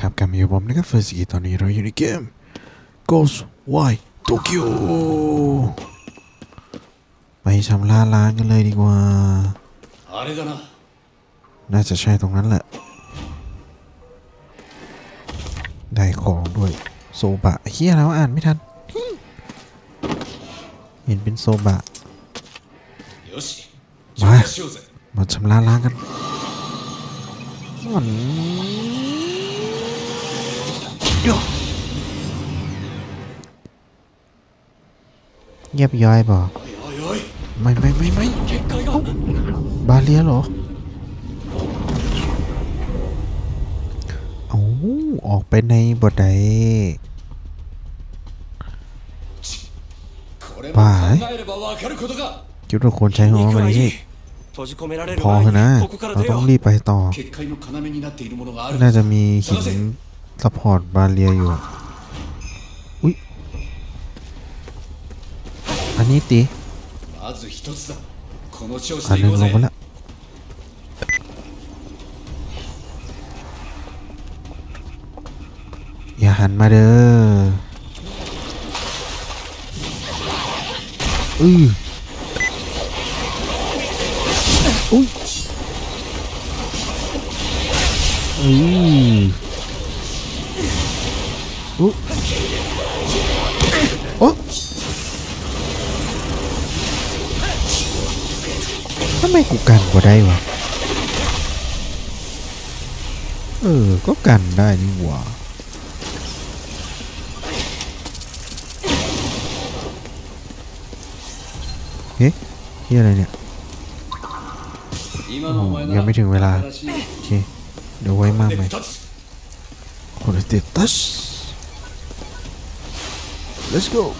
ครับกลับมาอยู่ผมนะครับเฟอร์สกีตอนนี้เราอยู่ในเกม Ghost Why Tokyo ไปชำระล้างกันเลยดีกว่า น่าจะใช่ตรงนั้นแหละ ได้ของด้วย โซบะเฮียเราอ่านไม่ทัน เห็นเป็นโซบะ มา มาชำระล้างกันอ่อน เงียบย้อยบอก ไม่ไม่ไม่ไม่บาเลียเหรอเอาออกไปในบทใดป่าจุดเราควรใช้หัวกันสิพอเถอะนะ เราต้องรีบไปต่อ น่าจะมีหิน สปอร์ตบาเรียอยู่ อุ๊ยอันนี้ตีอันนึงลงมาแล้วอย่าหันมาเด้ออืออุ้ยอือ โอ้ทำไมกูกันบ่ได้วะ เออ ก็กันได้นี่หว่าเฮ้ยี่อะไรเนี่ยยังไม่ถึงเวลา โอเค เดี๋ยวไว้มากไหมโคเรเตตัส Let's go.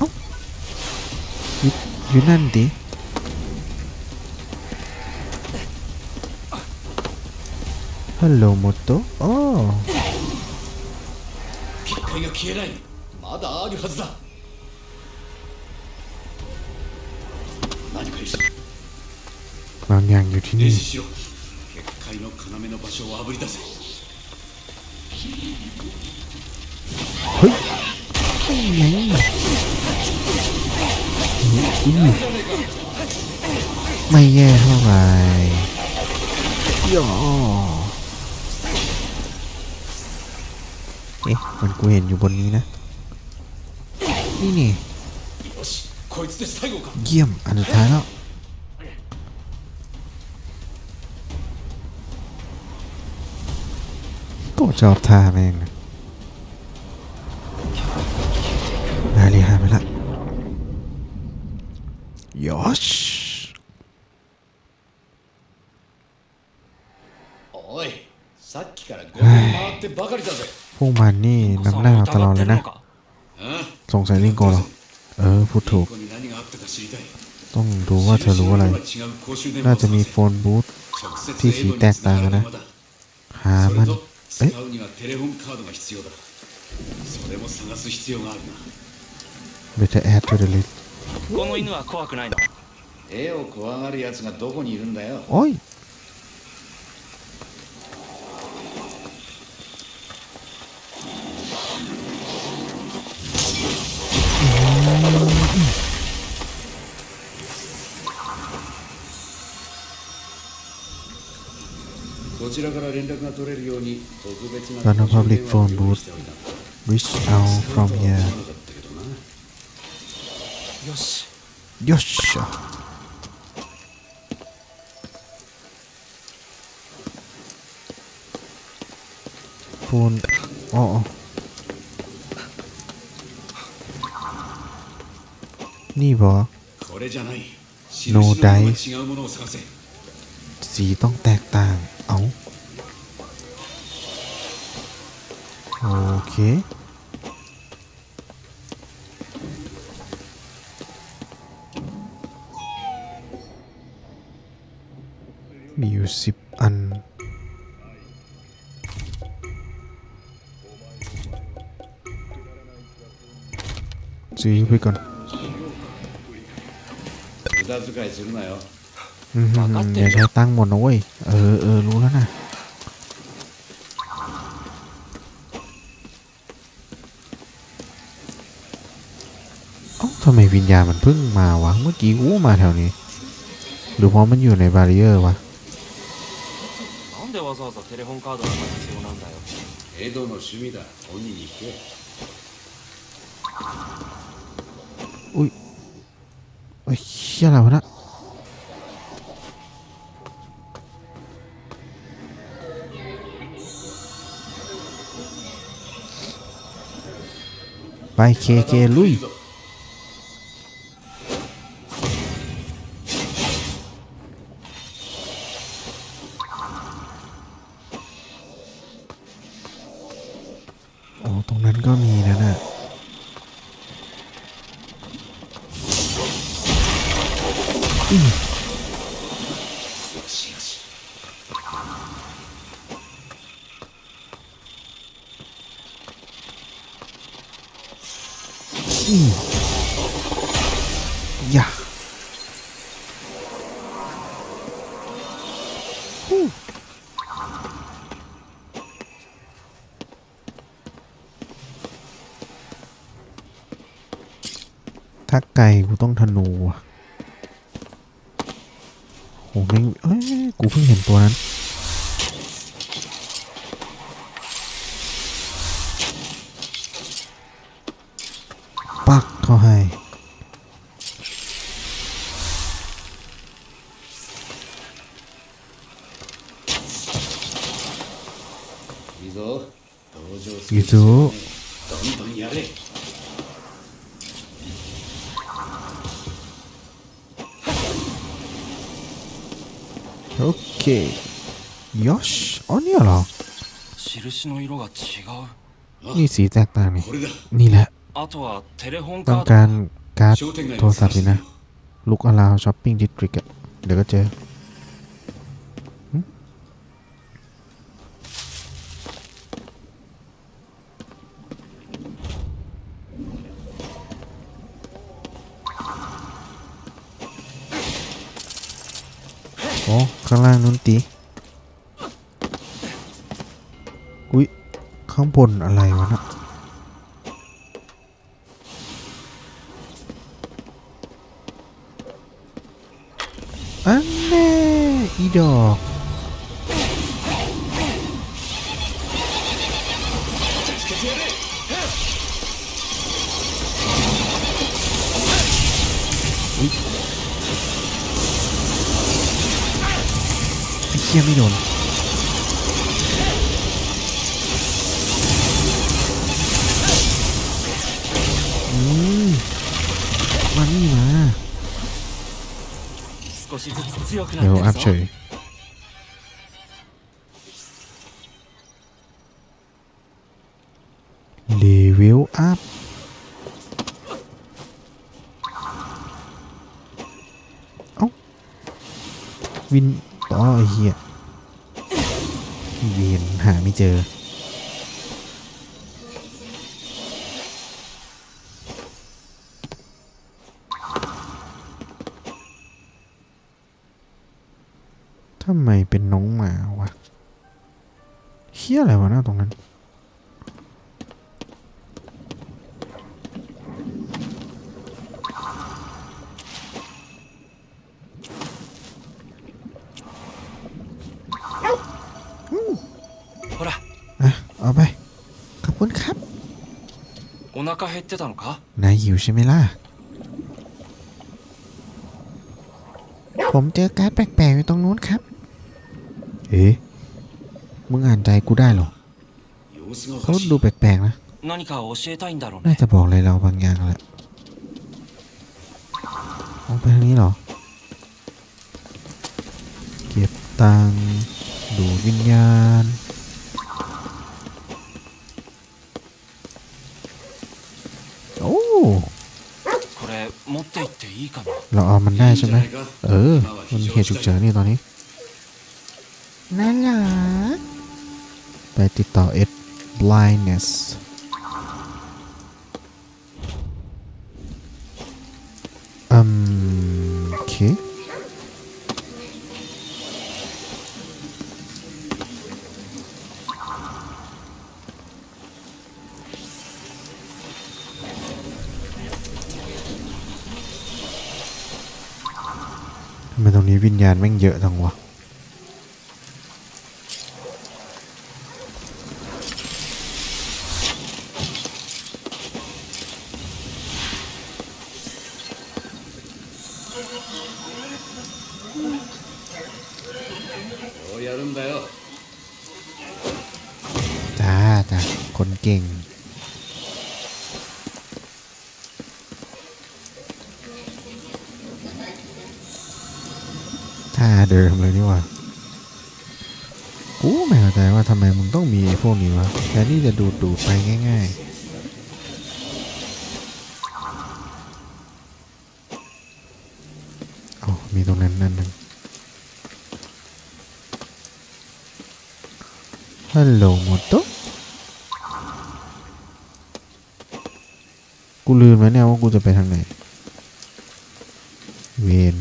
어? 유, 유난데? 헬로 모토? 어. 빛깔이 기회라이. 마다 아주 하다. 망향 유리니. まだあるはずだ何かいる บางอย่างอยู่ที่ 霊 นี่ 視しろ結界の要の場所をあぶり出せ เฮ้ยนี่ไงอืมไม่แย่เท่าไหร่ย่อเอ๊ะมันกูเห็นอยู่บนนี้นะ นี่นี่ よしこいつで最後か เยี่ยม อันสุดท้ายแล้ว ก็ชอบท่าแม่งนารีหายไปละยอชพวกมันนี่นำหน้าเาตลอดเลยนะ สงสัยลิงโกเหรอ เออ พูดถูก ต้องดูว่าเธอรู้อะไร น่าจะมีโฟนบูธที่สีแตกต่างกันนะ หามัน 使うにはテレホンカードが必要だ。それも探す必要があるな。Bitte この犬は怖くないの。絵を怖がる奴がどこにいるんだよ。おい ย こちらから連絡が取れるように特別な Run a public 公衆電話を phone 用意 booth しておいた reach out from 使うとは here 思わなかったけどなよしよっしゃโฟนอ๋ออ๋อนี่บอ これじゃない No 印の色が dice 違うものを探せ สีต้องแตกต่าง เอา โอเคมีอยู่สิบอันซื้อไปก่ ทำไมวิญญาณมันเพิ่งมาวะ เมื่อกี้อู้มาแถวนี้ หรือเพราะมันอยู่ในบาริเออร์วะอุ้ยเฮ้ยอะไรวะนะไปเคเคลุย อย่าถ้าไก่กูต้องธนูอะโหไม่งเอ้ย กูเพิ่งเห็นตัวนั้น 登場すいいぞどんどんやれ โอเคยอชอ๋อเนี่ยเหรอ 印の色が違う นี่สีแตกต่างนี่ これだ นี่แหละ あとはテレフォン ต้อ カ ง ード การการ์ด 商店街 โทรศัพท์นี่นะ ลุกอลาวช้อปปิ้งดิสตริกอะเดี๋ยวก็เจอ ข้างล่างนู้นตีอุ้ยข้างบนอะไรวะนะอันแน่อีดอก ชี่ยไม่โดนมันนี่มาเดี๋ยวอัพเฉยรีวิวอัพวิน ต่อไอ้เหี้ยเวียนหาไม่เจอ ทำไมเป็นน้องหมาวะเฮี้ยอะไรวะหน้าตรงนั้น お腹減ってたのか นายหิวใช่ไหมล่ะ ผมเจอการ์ดแปลกๆอยู่ตรงนู้นครับ เอ๊ะ มึงอ่านใจกูได้เหรอ 様子がお เขา かしい ดูแปลกๆนะ 何か教えたいんだろう น่า ね จะบอกอะไรเราบางอย่างแหละออกไปทางนี้เหรอ เก็บตังค์ดูดวิญญาณ ันได้ใช่ไหมเออ มันเหตุฉุกเฉินนี่ตอนนี้นั่นเหรอไปติดต่อเอ็ดบลายน์ส ญาณแม่งเยอะจังวะ ท่าเดิมเลยนี่ว่ากูไม่เข้าใจว่าทำไมมึงต้องมีไอ้พวกนี้วะแทนที่จะดูดดูดไปง่ายๆอ๋อมีตรงนั้นนั่นนึงฮัลโหลโมโตกูลืมแล้วเนี่ยว่ากูจะไปทางไหน เวน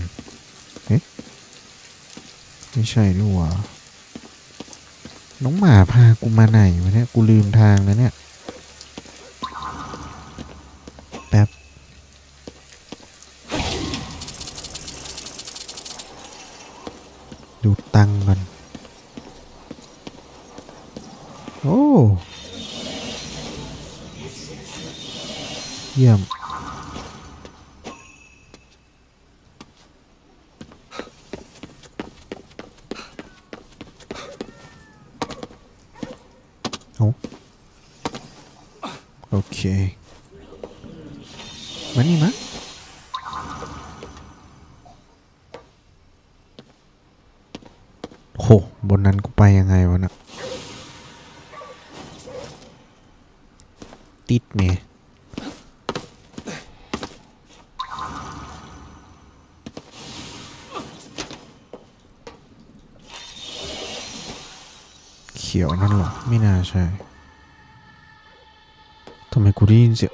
ใช่นี่หว่าน้องหมาพากูมาไหนวะเนี่ย กูลืมทางแล้วเนี่ย แป๊บ ดูตังก่อน โอ้ เยี่ยม โอเค มานี่มาโห บนนั้นกูไปยังไงวะนะติดเมเขียวนั่นหรอ ไม่น่าใช่ทำไมกูได้ยินเสียง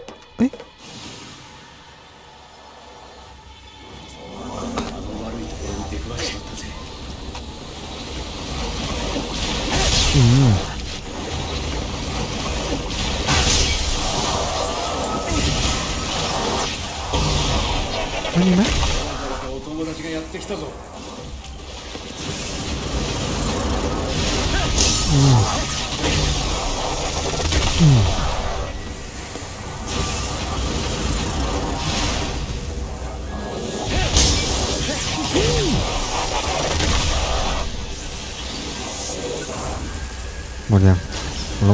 หมดยังฮัลโหล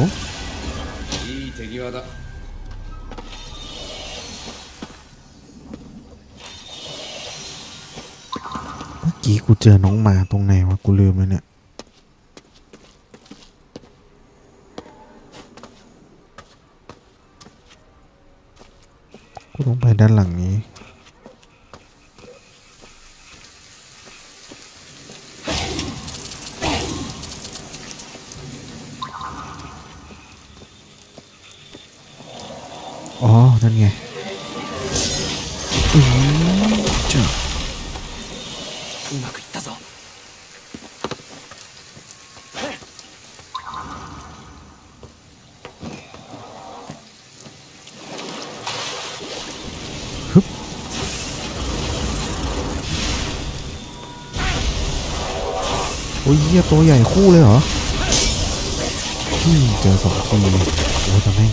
เมื่อกี้กูเจอน้องหมาตรงไหนวะ กูลืมเลยเนี่ย กูต้องไปด้านหลังนี้ อืมจ้ะ うまくいったぞ โอ้ยเหี้ยตัวใหญ่คู่เลยเหรออืมเจอสองทีโอ้ยแต่แม่ง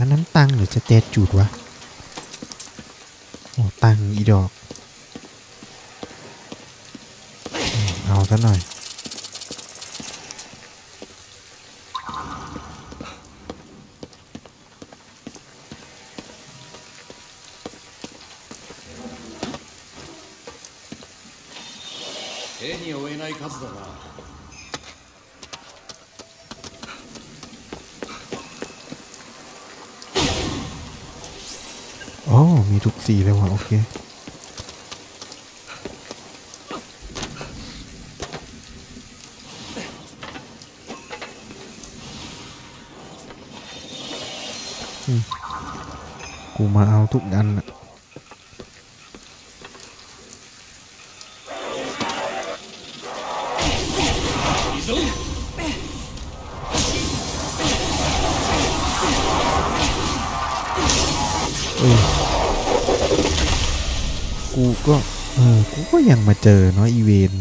อันนั้นตังหรือสเตจจูดวะ โอ้ ตังอีดอกอืมเอาซะหน่อย 手に負えない数だな ทุกสีเลยว่ะโอเคกูมาเอาทุกอันอะ ก็ยังมาเจอเนาะอีเวน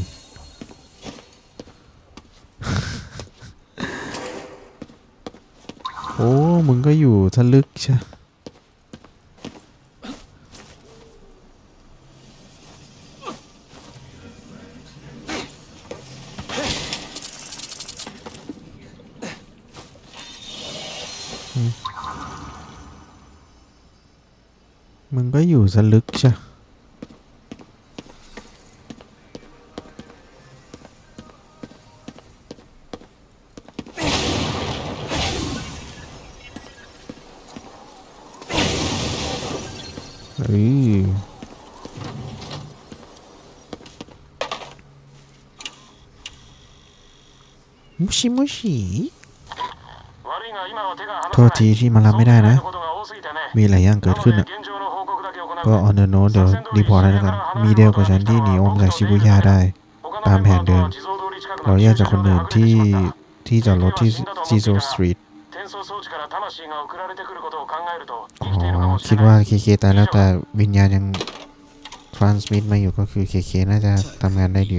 โอ้ มึงก็อยู่ทะลึกใช่มึงก็อยู่สลึกใช่ ชิมุชิโทษทีที่มารับไม่ได้นะ มีหลายอย่างเกิดขึ้นอะ ก็ออนเดอร์โนเดี๋ยวรีพอร์ตแล้วกัน มีเดลกับฉันที่หนีอมจากชิบุย่าได้ ตามแผนเดิม เราแยกจากคนอื่นที่ที่จอดรถที่ซีโซสตรีทอ๋อคิดว่าเคเคตายแล้วแต่วิญญาณยังทรานสมิทมาอยู่ก็คือเคเคน่าจะทำงานได้ดี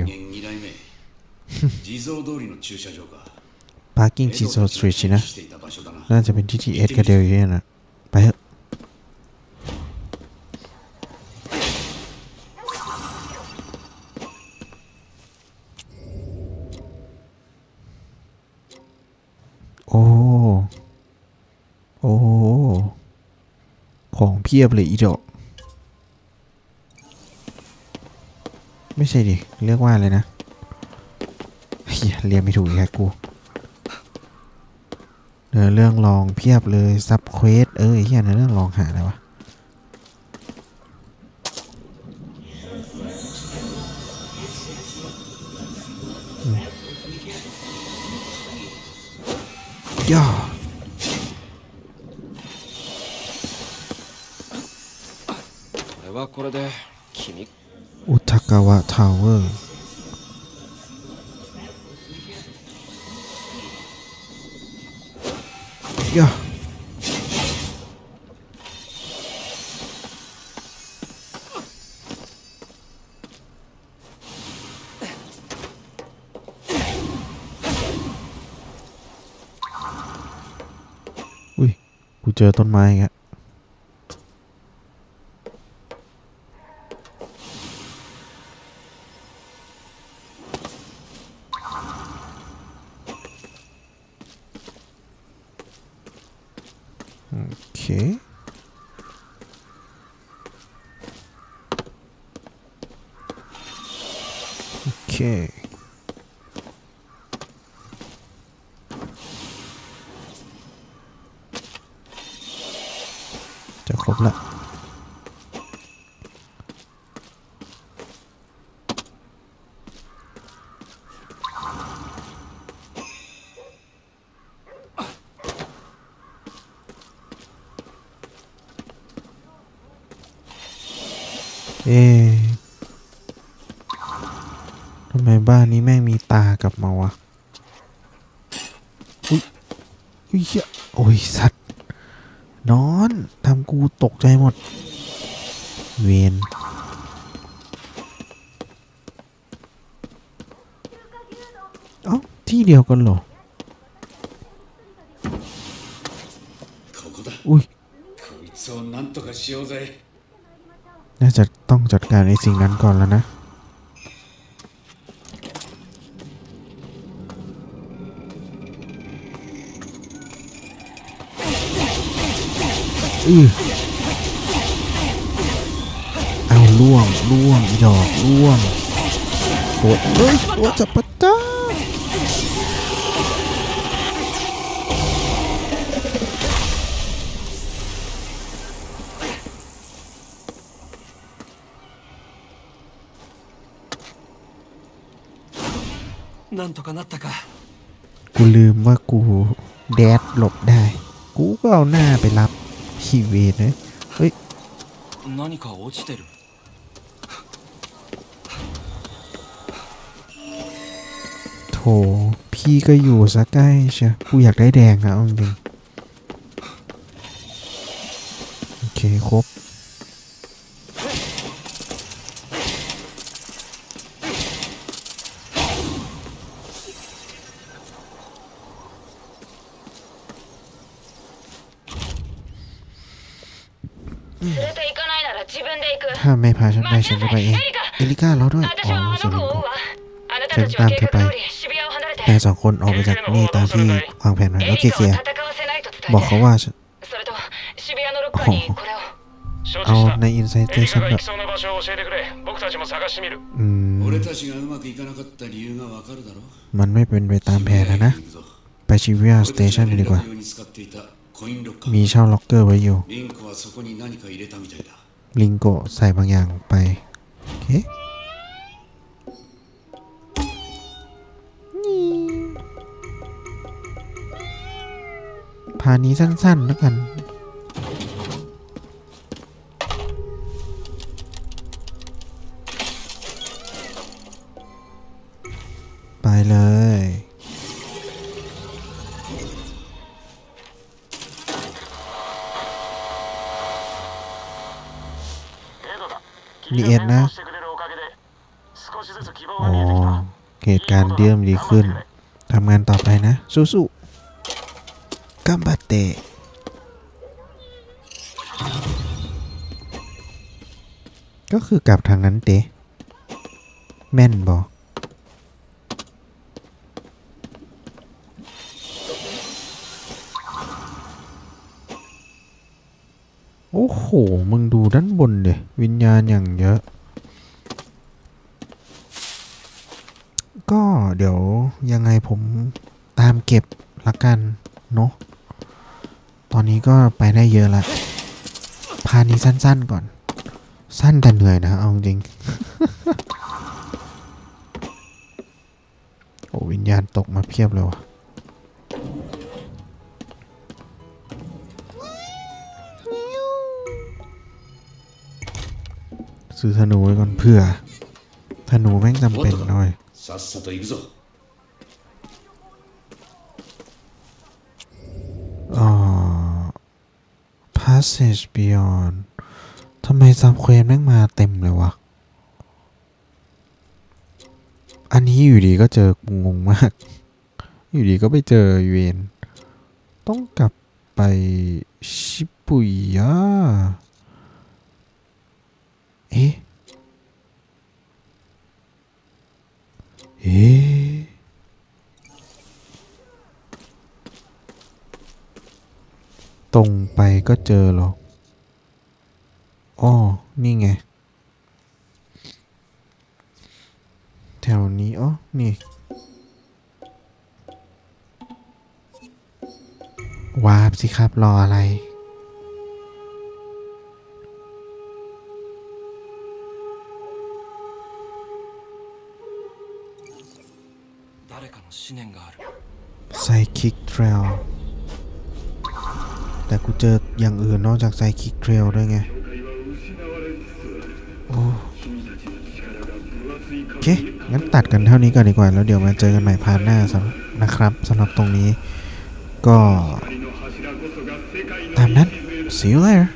地蔵通りの駐車場か พาร์กิ้งจิโซสตรีทสินะ していた場所だな น่าจะเป็นที่ที่เอสกับเดลอยู่เนี่ยนะไปเถอะโอ้ โอ้ ของเพียบเลยอีดอก ไม่ใช่ดิ เรียกว่าอะไรนะ เรียนไม่ถูกแค่กูเนื้อเรื่องลองเพียบเลยซับเควสเออเฮียเนื้อเรื่องลองหาอะไรวะย่ออุทากาวะทาวเวอร์ ย่ออุ้ยกูเจอต้นไม้อีกแล้ว โอเค โอเค จะครบละ เอ๊ทำไมบ้านนี้แม่งมีตากับมาวะ อุ้ย อุ้ยโอ้ย สัตว์ นอน ทำกูตกใจหมด เวียนเอ้า ที่เดียวกันเหรอ อุ้ยน่าจะ ต้องจัดการในสิ่งนั้นก่อนแล้วนะ อือเอาล่วงล่วงอีดอกล่วงโอ้ยเฮ้ยโอ้จับปะจ้า なんとかなったか กูลืมว่ากูแดดหลบได้ กูก็เอาหน้าไปรับ ฮีเวทนะเฮ้ย 何か落ちてる โถ พี่ก็อยู่ซะใกล้เชียวกูอยากได้แดงอะเอาจริงๆโอเค ครบ าไม่พาฉันไปฉันจะไปเอง เอลิก้าเราด้วย อ๋อสลิโกฉันตามเธอไป แต่สองคนออกไปจากนี่ตามที่วางแผนไว้แล้วเคลียร์บอกเขาว่าโอ้เอาในอินไซต์ฉันแบบมมันไม่เป็นไปตามแผนนะ ไปชิวิอาสเตชันดีกว่า มีเช่าล็อกเกอร์ไว้อยู่ ลิงโกใส่บางอย่างไป โอเคพานี้สั้นๆแล้วกัน ไปเลย นี่เอ็ดนะโอ้เหตุการณ์เริ่มดีขึ้นทำงานต่อไปนะ สู้ๆกัมบัเตก็คือกลับทางนั้นเตะแม่นบอก โอ้โห มึงดูด้านบนเดวิญญาณอย่างเยอะ ก็เดี๋ยวยังไงผมตามเก็บละกัน เนาะ ตอนนี้ก็ไปได้เยอะละ พานี้สั้นๆก่อน สั้นแต่เหนื่อยนะ เอาจริง โอ้วิญญาณตกมาเพียบเลยว่ะ ซื้อธนูไว้ก่อนเผื่อธนูแม่งจำเป็นหน่อยอ๋อ passage beyond ทำไมซับเควสแม่งมาเต็มเลยวะ อันนี้อยู่ดีก็เจองงมาก อยู่ดีก็ไปเจอเวนต้องกลับไปชิปุยะ เอ๊ะเอ๊ะตรงไปก็เจอหรอกอ้อนี่ไง แถวนี้อ๋อนี่ วาร์ปสิครับ รออะไร กูเจออย่างอื่นนอกจากไซคิกเทรลด้วยไง โอ้โอเค งั้นตัดกันเท่านี้ก่อนดีกว่า แล้วเดี๋ยวมาเจอกันใหม่พาร์ทหน้าสำนะครับสำหรับตรงนี้ ก็ ตามนั้น see you later